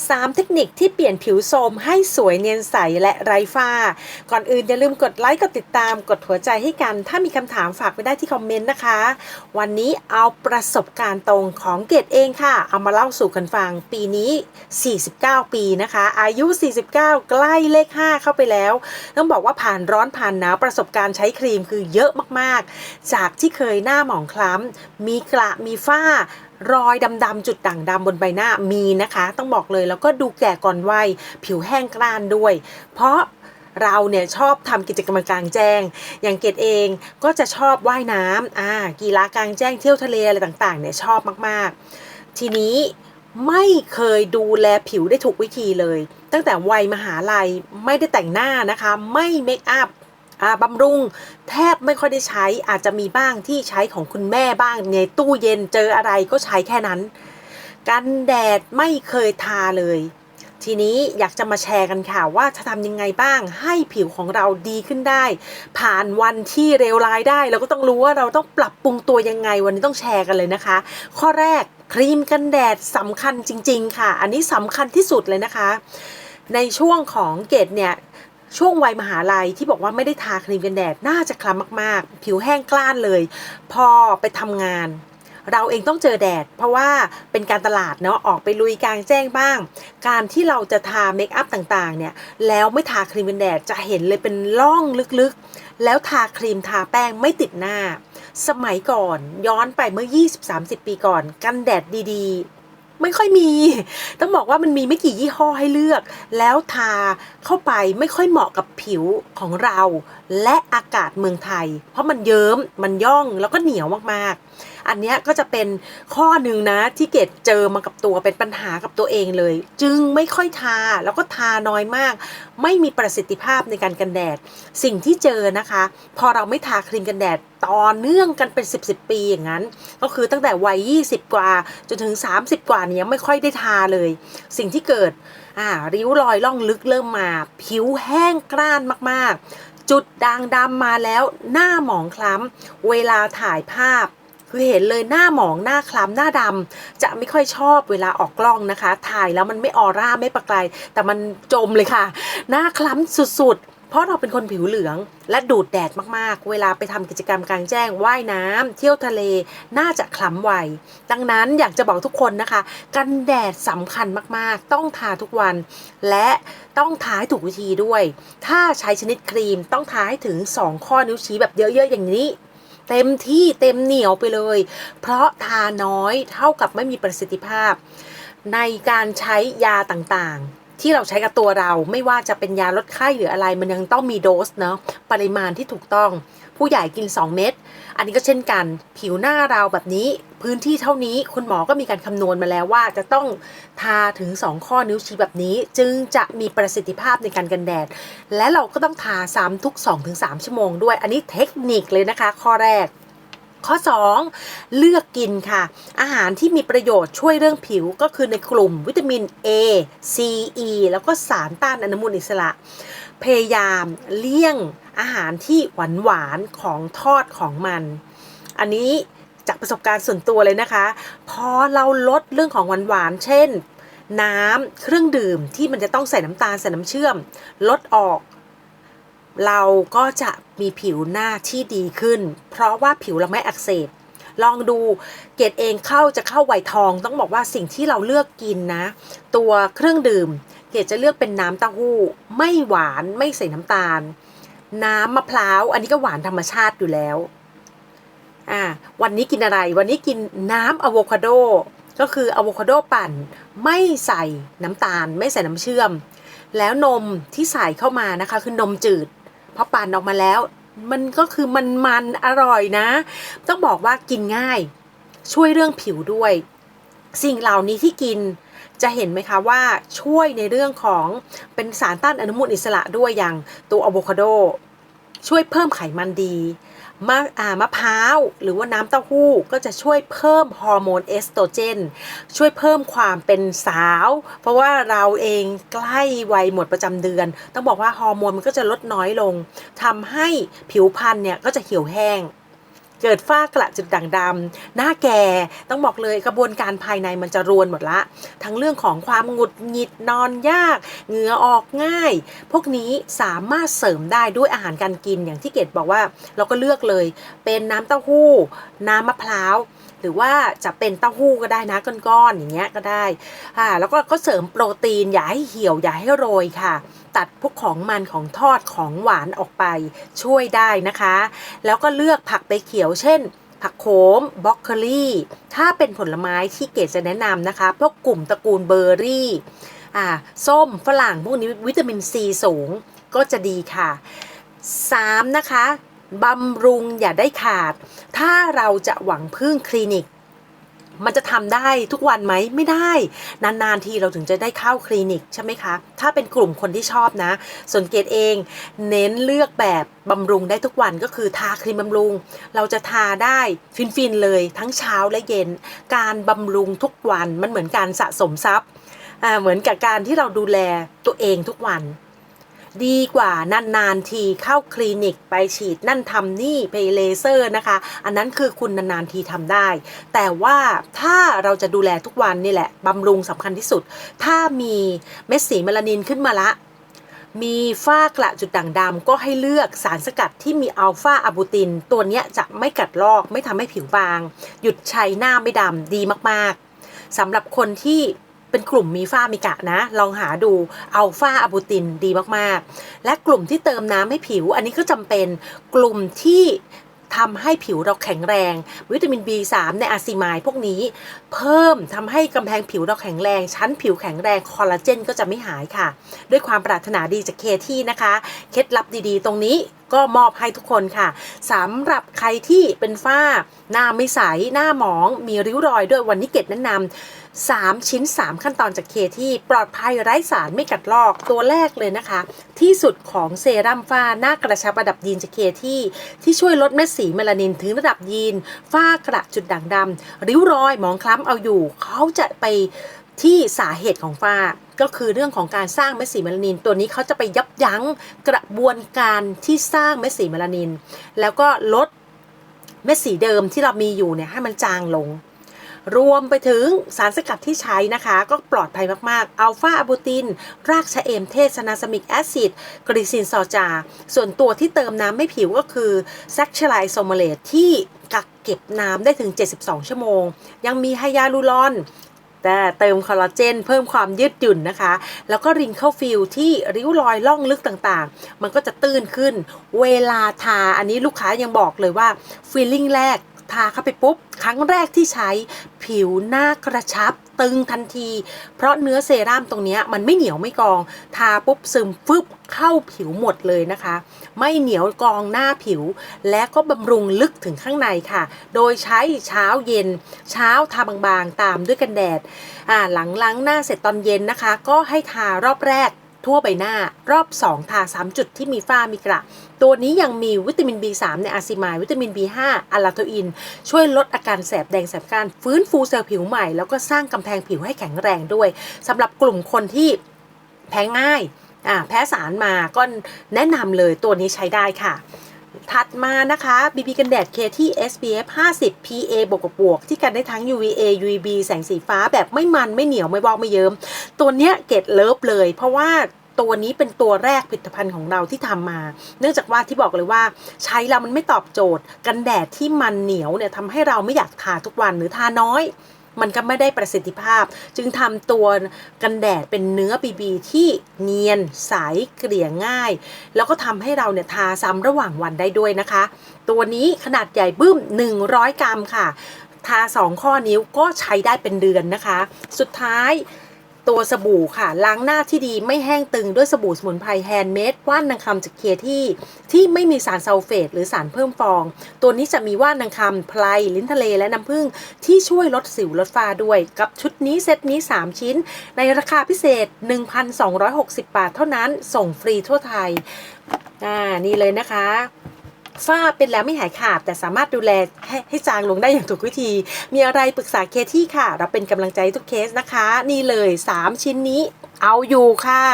3 เทคนิคที่เปลี่ยนผิวโทรมให้สวยเนียนใสและไร้ฝ้า ก่อนอื่นอย่าลืมกดไลค์กดติดตามกดหัวใจให้กัน ถ้ามีคำถามฝากไว้ได้ที่คอมเมนต์นะคะ วันนี้เอาประสบการณ์ตรงของเกดเองค่ะ เอามาเล่าสู่กันฟัง ปีนี้ 49 ปีนะคะ อายุ 49 ใกล้เลข 5 เข้าไปแล้ว ต้องบอกว่าผ่านร้อนผ่านหนาวประสบการณ์ใช้ครีมคือเยอะมากๆ จากที่เคยหน้าหมองคล้ำมีกระมีฝ้า รอยดำๆจุดด่างดำบนใบหน้ามีนะคะ ต้องบอกเลยแล้วก็ดูแก่ก่อนวัยผิวแห้งกร้านด้วย เพราะเราเนี่ยชอบทำกิจกรรมกลางแจ้ง อย่างเกดเองก็จะชอบว่ายน้ำอ่ากีฬากลางแจ้งเที่ยวทะเลอะไรต่างๆเนี่ยชอบมากๆ ทีนี้ไม่เคยดูแลผิวได้ถูกวิธีเลย ตั้งแต่วัยมหาลัยไม่ได้แต่งหน้านะคะ ไม่เมคอัพ บำรุงแทบไม่ค่อยได้ใช้อาจจะมีบ้างที่ใช้ของคุณแม่บ้างในตู้เย็นเจออะไรก็ใช้แค่นั้น กันแดดไม่เคยทาเลย ทีนี้อยากจะมาแชร์กันค่ะว่าจะทำยังไงบ้างให้ผิวของเราดีขึ้นได้ ผ่านวันที่เลวร้ายได้ เราก็ต้องรู้ว่าเราต้องปรับปรุงตัวยังไงวันนี้ต้องแชร์กันเลยนะคะ ข้อแรกครีมกันแดดสำคัญจริง ๆ ค่ะ อันนี้สำคัญที่สุดเลยนะคะ ในช่วงของเกตเนี่ย ช่วงวัยมหาลัยที่บอกว่าไม่ได้ทาครีมกันแดดน่าจะคล้ำมากๆ ผิวแห้งกล้านเลย พอไปทำงาน เราเองต้องเจอแดด เพราะว่าเป็นการตลาดเนาะออกไปลุยกลางแจ้งบ้าง การที่เราจะทาเมคอัพต่างๆเนี่ยแล้วไม่ทาครีมกันแดดจะเห็นเลยเป็นร่องลึกๆ แล้วทาครีมทาแป้งไม่ติดหน้า สมัยก่อนย้อนไปเมื่อ 20-30 ปีก่อน กันแดดดีๆ ไม่ค่อยมี ต้องบอกว่ามันมีไม่กี่ยี่ห้อให้เลือก แล้วทาเข้าไปไม่ค่อยเหมาะกับผิวของเรา และอากาศเมืองไทย เพราะมันเยิ้มมันย่องแล้วก็เหนียวมากๆ อันนี้ก็จะเป็นข้อหนึ่งนะที่เกดเจอมากับตัวเป็นปัญหากับตัวเองเลย จึงไม่ค่อยทาแล้วก็ทาน้อยมาก ไม่มีประสิทธิภาพในการกันแดด สิ่งที่เจอนะคะ พอเราไม่ทาครีมกันแดด ต่อเนื่องกันเป็น 10บสปีอย่างนั้น ก็คือตั้งแต่วัย 20 กว่า จนถึง 30 กว่าเนี่ยยังไม่ค่อยได้ทาเลย สิ่งที่เกิดอ่าริ้วรอยล่องลึกเริ่มมา ผิวแห้งกร้านมากๆ จุดด่างดำมาแล้วหน้าหมองคล้ำเวลาถ่ายภาพคือเห็นเลยหน้าหมองหน้าคล้ำหน้าดำจะไม่ค่อยชอบเวลาออกกล้องนะคะ ถ่ายแล้วมันไม่ออร่าไม่ประกายแต่มันจมเลยค่ะ หน้าคล้ำสุดๆ เพราะเราเป็นคนผิวเหลืองและดูดแดดมากๆ เวลาไปทำกิจกรรมกลางแจ้งว่ายน้ำเที่ยวทะเลน่าจะคล้ำไวดังนั้นอยากจะบอกทุกคนนะคะ กันแดดสำคัญมากๆ ต้องทาทุกวัน และต้องทาให้ถูกวิธีด้วย ถ้าใช้ชนิดครีมต้องทาให้ถึง 2 ข้อนิ้วชี้แบบเยอะๆอย่างนี้เต็มที่เต็มเหนียวไปเลย เพราะทาน้อยเท่ากับไม่มีประสิทธิภาพ ในการใช้ยาต่างๆ ที่เราใช้กับตัวเรา ไม่ว่าจะเป็นยาลดไข้หรืออะไร มันยังต้องมีโดสเนาะปริมาณที่ถูกต้อง ผู้ใหญ่กิน 2 เม็ดอันนี้ก็เช่นกัน ผิวหน้าเราแบบนี้พื้นที่เท่านี้คุณหมอก็มีการคำนวณมาแล้วว่าจะต้องทาถึง 2 ข้อนิ้วชี้แบบนี้ จึงจะมีประสิทธิภาพในการกันแดด และเราก็ต้องทาซ้ำทุก 2-3 ชั่วโมงด้วย อันนี้เทคนิคเลยนะคะ ข้อแรก ข้อ 2 เลือกกินค่ะ อาหารที่มีประโยชน์ช่วยเรื่องผิวก็คือในกลุ่มวิตามิน A C E แล้วก็สารต้านอนุมูลอิสระ พยายามเลี่ยงอาหารที่หวานหวานของทอดของมัน อันนี้จากประสบการณ์ส่วนตัวเลยนะคะ พอเราลดเรื่องของหวานหวานเช่น น้ำเครื่องดื่มที่มันจะต้องใส่น้ำตาลใส่น้ำเชื่อม ลดออก เราก็จะมีผิวหน้าที่ดีขึ้น เพราะว่าผิวเราไม่อักเสบ ลองดูเกรดเองเข้าจะเข้าไวทอง ต้องบอกว่าสิ่งที่เราเลือกกินนะ ตัวเครื่องดื่ม เกรดจะเลือกเป็นน้ำเต้าหู้ ไม่หวานไม่ใส่น้ำตาล น้ำมะพร้าว อันนี้ก็หวานธรรมชาติอยู่แล้วอ่าวันนี้กินอะไร วันนี้กินน้ำอะโวคาโด ก็คืออะโวคาโดปั่น ไม่ใส่น้ำตาล ไม่ใส่น้ำเชื่อม แล้วนมที่ใส่เข้ามานะคะ คือนมจืด พอปั่นออกมาแล้ว มันก็คือมันมันอร่อยนะ ต้องบอกว่ากินง่าย ช่วยเรื่องผิวด้วย สิ่งเหล่านี้ที่กินจะเห็นไหมคะว่าช่วยในเรื่องของเป็นสารต้านอนุมูลอิสระด้วยอย่างตัวอะโวคาโด ช่วยเพิ่มไขมันดี มะมะพร้าว หรือว่าน้ำเต้าหู้ก็จะช่วยเพิ่มฮอร์โมนเอสโตรเจน ช่วยเพิ่มความเป็นสาว เพราะว่าเราเองใกล้วัยหมดประจำเดือน ต้องบอกว่าฮอร์โมนมันก็จะลดน้อยลงทำให้ผิวพรรณเนี่ยก็จะเหี่ยวแห้ง เกิดฝ้ากระจุดด่างดำหน้าแก่ต้องบอกเลยกระบวนการภายในมันจะรวนหมดละ ทั้งเรื่องของความหงุดหงิดนอนยาก เหงื่อออกง่าย พวกนี้สามารถเสริมได้ด้วยอาหารการกินอย่างที่เกดบอกว่า เราก็เลือกเลย เป็นน้ำเต้าหู้ น้ำมะพร้าวหรือว่าจะเป็นเต้าหู้ก็ได้นะก้อนๆอย่างเงี้ยก็ได้อ่าแล้วก็ก็เสริมโปรตีนอย่าให้เหี่ยวอย่าให้โรยค่ะ ตัดพวกของมันของทอดของหวานออกไปช่วยได้นะคะ แล้วก็เลือกผักใบเขียวเช่น ผักโขมบรอกโคลีถ้าเป็นผลไม้ที่เกดจะแนะนำนะคะ พวกกลุ่มตระกูลเบอร์รี่อ่าส้มฝรั่งพวกนี้วิตามินซีสูงก็จะดีค่ะ 3. นะคะบำรุงอย่าได้ขาด ถ้าเราจะหวังพึ่งคลินิก มันจะทำได้ทุกวันไหมไม่ได้ นานๆทีเราถึงจะได้เข้าคลินิกใช่ไหมคะถ้าเป็นกลุ่มคนที่ชอบนะ ส่วนเกดเอง เน้นเลือกแบบบำรุงได้ทุกวันก็คือทาครีมบำรุง เราจะทาได้ฟินๆเลยทั้งเช้าและเย็น การบำรุงทุกวันมันเหมือนการสะสมทรัพย์เหมือนกับการที่เราดูแลตัวเองทุกวัน ดีกว่านานๆทีเข้าคลินิกไปฉีดนั่นทำนี่ไปเลเซอร์นะคะ อันนั้นคือคุณนานๆทีทำได้ แต่ว่าถ้าเราจะดูแลทุกวันนี่แหละบำรุงสำคัญที่สุด ถ้ามีเม็ดสีเมลานินขึ้นมาละมีฝ้ากระจุดด่างดำก็ให้เลือกสารสกัดที่มีอัลฟาอะบูติน ตัวนี้จะไม่กัดลอกไม่ทำให้ผิวบาง หยุดใช้หน้าไม่ดำดีมากๆสำหรับคนที่ เป็นกลุ่มมีฝ้ามีกระนะ ลองหาดูอัลฟาอะบูตินดีมากๆ และกลุ่มที่เติมน้ำให้ผิว อันนี้ก็จำเป็นกลุ่มที่ทำให้ผิวเราแข็งแรง วิตามิน B3 ในอาซิมายพวกนี้ เพิ่มทำให้กำแพงผิวเราแข็งแรง ชั้นผิวแข็งแรงคอลลาเจนก็จะไม่หายค่ะ ด้วยความปรารถนาดีจากเคที่นะคะ เคล็ดลับดีๆ ตรงนี้ก็มอบให้ทุกคนค่ะสำหรับใครที่เป็นฝ้า หน้าไม่ใส หน้าหมอง มีริ้วรอยด้วยวันนี้เกดแนะนำ 3 ชิ้น 3 ขั้นตอนจากเคที่ปลอดภัยไร้สารไม่กัดลอกตัวแรกเลยนะคะ ที่สุดของเซรั่มฝ้าหน้ากระชับระดับยีนจากเคที่ที่ช่วยลดเม็ดสีเมลานินถึงระดับยีน ฝ้ากระจุดด่างดำริ้วรอยหมองคล้ำเอาอยู่ เขาจะไปที่สาเหตุของฝ้าก็คือเรื่องของการสร้างเม็ดสีเมลานิน ตัวนี้เขาจะไปยับยั้งกระบวนการที่สร้างเม็ดสีเมลานิน แล้วก็ลดเม็ดสีเดิมที่เรามีอยู่เนี่ยให้มันจางลง รวมไปถึงสารสกัดที่ใช้นะคะ ก็ปลอดภัยมากๆ อัลฟาอะบูติน รากชะเอมเทศนาสมิกแอซิด กริซินซอจา ส่วนตัวที่เติมน้ำให้ผิวก็คือแซคชไลโซมาเลตที่กักเก็บน้ำได้ถึง 72 ชั่วโมง ยังมีไฮยาลูรอนแต่เติมคอลลาเจนเพิ่มความยืดหยุ่นนะคะ แล้วก็ริงเข้าฟิลที่ริ้วรอยล่องลึกต่างๆ มันก็จะตื้นขึ้น เวลาทาอันนี้ลูกค้ายังบอกเลยว่าฟีลลิ่งแรก ทาเข้าไปปุ๊บ ครั้งแรกที่ใช้ผิวหน้ากระชับตึงทันที เพราะเนื้อเซรั่มตรงนี้มันไม่เหนียวไม่กอง ทาปุ๊บซึมฟึบเข้าผิวหมดเลยนะคะ ไม่เหนียวกองหน้าผิว และก็บำรุงลึกถึงข้างในค่ะ โดยใช้เช้าเย็น เช้าทาบางๆ ตามด้วยกันแดดหลังล้างหน้าเสร็จตอนเย็นนะคะ ก็ให้ทารอบแรก ทั่วใบหน้ารอบ 2 ทา 3 จุดที่มีฝ้ามีกระ ตัวนี้ยังมีวิตามิน B3 ในอาซิมายวิตามิน B5 อะลาโทอิน ช่วยลดอาการแสบแดงแสบกานฟื้นฟูเซลล์ผิวใหม่ แล้วก็สร้างกำแพงผิวให้แข็งแรงด้วยสำหรับกลุ่มคนที่แพ้ง่ายแพ้สารมาก็แนะนำเลยตัวนี้ใช้ได้ค่ะ ถัดมานะคะ BB กันแดดเคที่ SPF 50 PA บวกกับบวก ที่กันได้ทั้ง UVA UVB แสงสีฟ้าแบบไม่มันไม่เหนียวไม่บอกไม่เยิ้ม ตัวเนี้ยเกตเลิฟเลย เพราะว่าตัวนี้เป็นตัวแรกผลิตภัณฑ์ของเราที่ทำมา เนื่องจากว่าที่บอกเลยว่า ใช้แล้วมันไม่ตอบโจทย์ กันแดดที่มันเหนียวเนี่ยทำให้เราไม่อยากทาทุกวันหรือทาน้อย มันก็ไม่ได้ประสิทธิภาพ จึงทำตัวกันแดดเป็นเนื้อบีบีที่เนียนใสเกลี่ยง่าย แล้วก็ทำให้เราเนี่ยทาซ้ำระหว่างวันได้ด้วยนะคะ ตัวนี้ขนาดใหญ่บึ้ม 100 กรัมค่ะ ทา 2 ข้อนิ้วก็ใช้ได้เป็นเดือนนะคะ สุดท้าย ตัวสบู่ค่ะ ล้างหน้าที่ดีไม่แห้งตึงด้วยสบู่สมุนไพรแฮนด์เมดว่านนางคำจากเคที่ที่ไม่มีสารซัลเฟตหรือสารเพิ่มฟอง ตัวนี้จะมีว่านนางคำไพรลิ้นทะเลและน้ำผึ้งที่ช่วยลดสิวลดฝ้าด้วย กับชุดนี้เซตนี้ 3 ชิ้น ในราคาพิเศษ 1,260 บาทเท่านั้นส่งฟรีทั่วไทยอ่านี่เลยนะคะ ฝ้าเป็นแล้วไม่หายขาด แต่สามารถดูแลให้ให้จางลงได้อย่างถูกวิธี มีอะไรปรึกษาเคที่ค่ะ เราเป็นกำลังใจทุกเคสนะคะ นี่เลย 3 ชิ้นนี้ เอาอยู่ค่ะ